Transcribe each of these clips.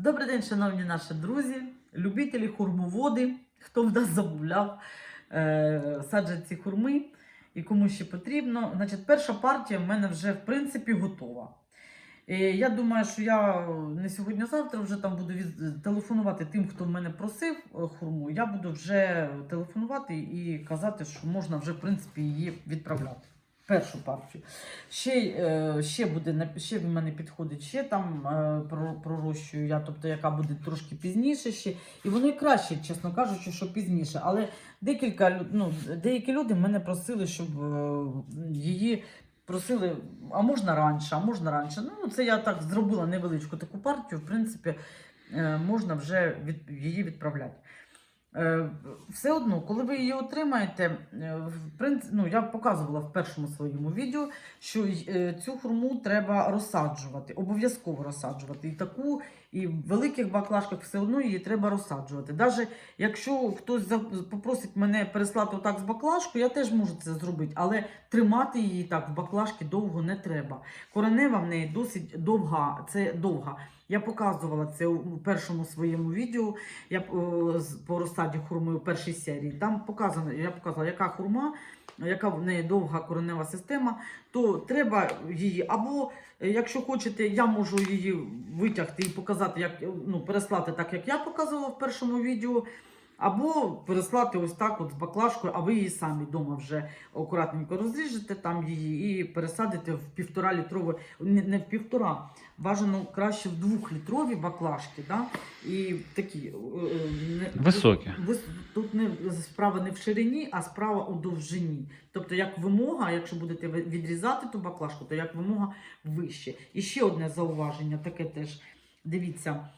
Добрий день, шановні наші друзі, любителі хурмоводи, хто в нас замовляв е, саджанці хурми і кому ще потрібно. Значить, перша партія в мене вже в принципі готова. Е, я думаю, що я не сьогодні, а завтра вже там буду від... телефонувати тим, хто в мене просив е, хурму. Я буду вже телефонувати і казати, що можна вже в принципі її відправляти. Першу партію. Ще, е, ще буде ще в мене підходить ще там е, пророщую я, тобто яка буде трошки пізніше ще. І воно краще, чесно кажучи, що пізніше. Але декілька ну, деякі люди мене просили, щоб е, її просили, а можна раніше, а можна раніше. Ну, це я так зробила невеличку таку партію. В принципі, можна вже від, її відправляти. Е, Все одно, коли ви її отримаєте, е, в принципі, ну, я показувала в першому своєму відео, що е, цю хурму треба розсаджувати, обов'язково розсаджувати. І таку, і в великих баклажках все одно її треба розсаджувати. Навіть якщо хтось попросить мене переслати отак з баклажку, я теж можу це зробити, але тримати її так в баклажці довго не треба. Коренева в неї досить довга, це довга. Я показувала це у першому своєму відео. Я е, по розсаді хурми у першій серії. Там показано, я показала, яка хурма, яка в неї довга коренева система, то треба її або, якщо хочете, я можу її витягти і показати, як ну, переслати так, як я показувала в першому відео. Або переслати ось так от з баклажкою, а ви її самі вдома вже акуратненько розріжете там її і пересадите в півтора літрове, не, не в півтора, бажано краще в двохлітрові баклажки. Да? І такі е, не- Високі. Вис- Тут не справа не в ширині, а справа у довжині. Тобто, як вимога, якщо будете відрізати ту баклажку, то як вимога вище. І ще одне зауваження, таке теж. Дивіться,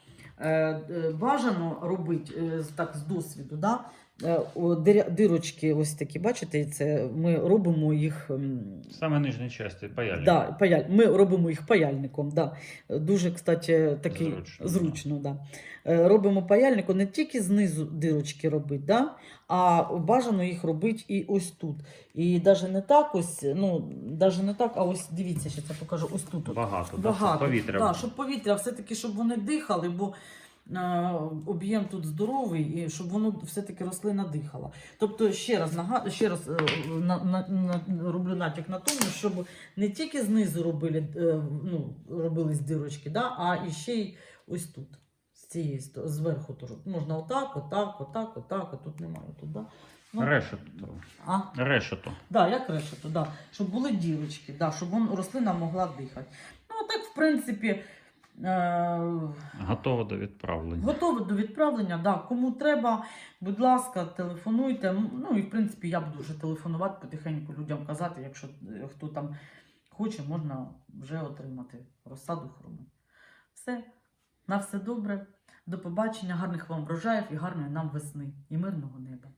бажано робити е, так з досвіду. Да? Е, Дирочки, ось такі, бачите, це ми робимо їх. Саме нижній часті паяльник. Да, паяль... Ми робимо їх паяльником. Да. Дуже, кстати, такий Зручно, зручно. да. Е, Робимо паяльником не тільки знизу дирочки робити, да? а бажано їх робити і ось тут. І навіть не так ось, ну, навіть не так, а ось дивіться, ще це покажу, ось тут. от. Багато, да, Багато. щоб повітря. Да, щоб повітря, все-таки, щоб вони дихали, бо е, об'єм тут здоровий, і щоб воно все-таки рослина дихала. Тобто, ще раз нага... ще раз е, на, на, на, роблю натяк на тому, щоб не тільки знизу робили, е, ну, робились дирочки, да, а і ще й ось тут. Цієї зверху теж. Можна отак, отак, отак, отак, а тут немає. Тут, да? Ну, Решето. а? Решето. Да, як решето, да. щоб були дірочки, да, щоб вон, рослина могла дихати. Ну, так, в принципі, е, Готово до відправлення. готові до відправлення. Да. Кому треба, будь ласка, телефонуйте. Ну і в принципі я буду вже телефонувати потихеньку людям казати, якщо е, хто там хоче, можна вже отримати розсаду хроми. Все, на все добре. До побачення, гарних вам врожаїв і гарної нам весни і мирного неба.